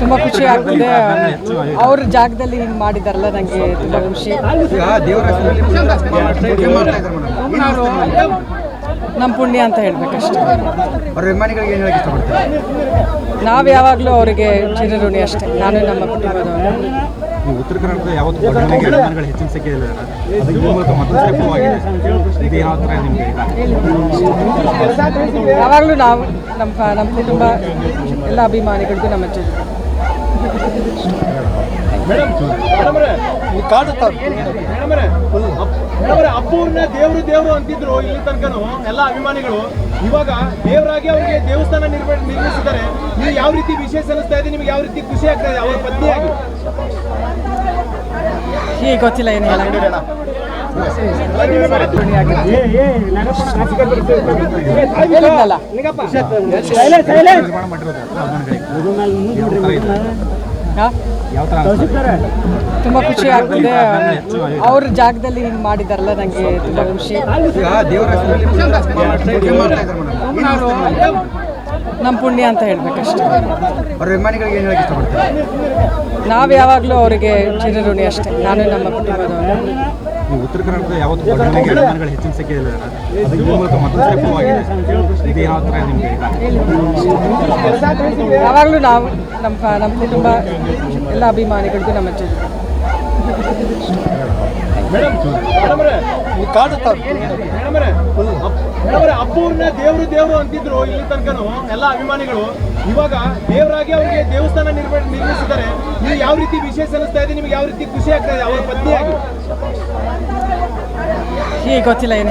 ತುಂಬ ಖುಷಿ ಆಗ್ತಿದೆ ಅವ್ರ ಜಾಗದಲ್ಲಿ ಹಿಂಗೆ ಮಾಡಿದಾರಲ್ಲ ನನಗೆ ತುಂಬ ಖುಷಿ ನಮ್ಮ ಪುಣ್ಯ ಅಂತ ಹೇಳ್ಬೇಕಷ್ಟೇ ನಾವು ಯಾವಾಗಲೂ ಅವರಿಗೆ ಚಿರಋಣಿ ಅಷ್ಟೇ ನಾನು ನಮ್ಮ ಕುಟುಂಬದವರು ನೀವು ಉತ್ತರ ಕರ್ನಾಟಕದ ಯಾವತ್ತು ಅಭಿಮಾನಿಗಳ ಹೆಚ್ಚಿನ ಸಂಖ್ಯೆ ಇಲ್ಲ ಅದು ಈ ಮೂಲಕ ಮತ್ತೊಂದು ಸ್ಟೆಪ್ ಆಗಿದೆ ಇದು ಯಾವ ಥರ ನಿಮಗೆ ಯಾವಾಗಲೂ ನಾವು ನಮ್ಮ ಫ- ನಮ್ಮ ಕುಟುಂಬ ಎಲ್ಲ ಅಭಿಮಾನಿಗಳಿಗೂ ನಮ್ಮ ಅಪ್ಪವ್ರನ್ನ ದೇವರು ದೇವ್ರು ಅಂತಿದ್ರು ಇಲ್ಲಿ ತನಕನು ಎಲ್ಲ ಅಭಿಮಾನಿಗಳು. ಇವಾಗ ದೇವರಾಗಿ ಅವರಿಗೆ ದೇವಸ್ಥಾನ ನಿರ್ಮ ನಿರ್ಮಿಸಿದ್ದಾರೆ. ನೀವು ಯಾವ ರೀತಿ ವಿಶೇಷ ಅನಿಸ್ತಾ ಇದೆ ನಿಮ್ಗೆ ಯಾವ ರೀತಿ ಖುಷಿ ಆಗ್ತಾ ಇದೆ ಅವ್ರ ಪತ್ನಿಯಾಗಿ ಹೀಗೆ ಗೊತ್ತಿಲ್ಲ ಏನು ಹೇಳಕ್ಕೆ ಋಣಿಯಾಗಿರ್ತೀನಿ ಹೇಳಿದ್ನಲ್ಲ ನಿರ್ಮಾಣ ಮಾಡಿರೋದು ಅಭಿಮಾನಿಗಳಿಗೆ ಯಾವ ಥರ ಗೊತ್ತಿಲ್ಲ ಏನು ಹೇಳ ತುಂಬಾ ತುಂಬ ಖುಷಿ ಆಗ್ತಿದೆ. ಅವ್ರ ಜಾಗದಲ್ಲಿ ಹಿಂಗೆ ಮಾಡಿದಾರಲ್ಲ ನನಗೆ ತುಂಬ ಖುಷಿ. ಮೇಡಮ್ ನಮ್ಮ ಪುಣ್ಯ ಅಂತ ಹೇಳ್ಬೇಕಷ್ಟೆ. ಅವ್ರ ಅಭಿಮಾನಿಗಳಿಗೆ ಏನು ಹೇಳಕ್ಕೆ ಇಷ್ಟಪಡ್ತಾರೆ? ನಾವು ಯಾವಾಗಲೂ ಅವರಿಗೆ ಚಿರಋಣಿ ಅಷ್ಟೇ. ನಾನು ನಮ್ಮ ಕುಟುಂಬದವರು ನೀವು ಉತ್ತರ ಕರ್ನಾಟಕದ ಯಾವತ್ತು ಘಟನೆಗೆ ಅಭಿಮಾನಿಗಳ ಹೆಚ್ಚಿನ ಸಂಖ್ಯೆ ಇಲ್ಲ ಅದು ಈ ಮೂಲಕ ಮತ್ತೊಂದು ಸ್ಟೆಪ್ ಆಗಿದೆ. ಇದು ಯಾವ ಥರ ನಿಮಗೆ ಯಾವಾಗಲೂ ನಾವು ನಮ್ಮ ನಮ್ಮ ಕುಟುಂಬ ಎಲ್ಲ ಅಭಿಮಾನಿಗಳಿಗೂ ನಮ್ಮ ಜೊತೆ. ಮೇಡಮ್ ಮೇಡಮರೇ ಮೇಡಮರೇ ಅಪ್ಪವ್ರನ್ನ ದೇವರು ದೇವ್ರು ಅಂತಿದ್ರು ಇಲ್ಲಿ ತನಕನು ಎಲ್ಲ ಅಭಿಮಾನಿಗಳು. ಇವಾಗ ದೇವರಾಗಿ ಅವರಿಗೆ ದೇವಸ್ಥಾನ ನಿರ್ಮಾಣ ನಿರ್ಮಿಸಿದ್ದಾರೆ. ನೀವು ಯಾವ ರೀತಿ ವಿಶೇಷ ಅನಿಸ್ತಾ ಇದೆ ನಿಮ್ಗೆ ಯಾವ ರೀತಿ ಖುಷಿ ಆಗ್ತಾ ಇದೆ ಅವ್ರ ಪತ್ನಿಯಾಗಿ? ಗೊತ್ತಿಲ್ಲ ಏನು